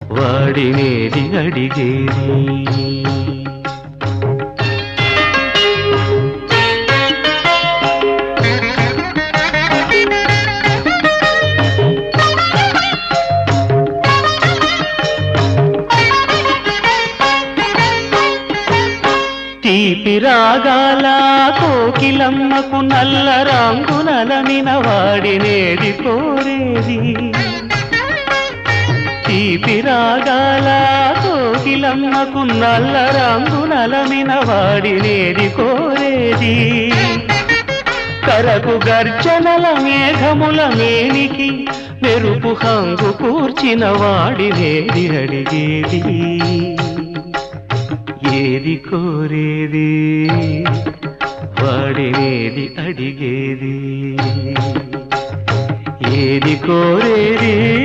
వాడినేది అడిగేది. తీపి రాగాల కోకిలమ్మకు నల్ల రంగునలమిన వాడినేది కోరేది. తీపి రాగాల కోకిలమ్మకు నల్ల రంగు రంగునలమిన వాడినేది కోరేది. కరకు గర్జనల మేఘముల మేనికి మెరుపు హంగు కూర్చిన వాడినేది అడిగేది. ఏది కోరేది? వాడినేది అడిగేది. ఏది కోరేది?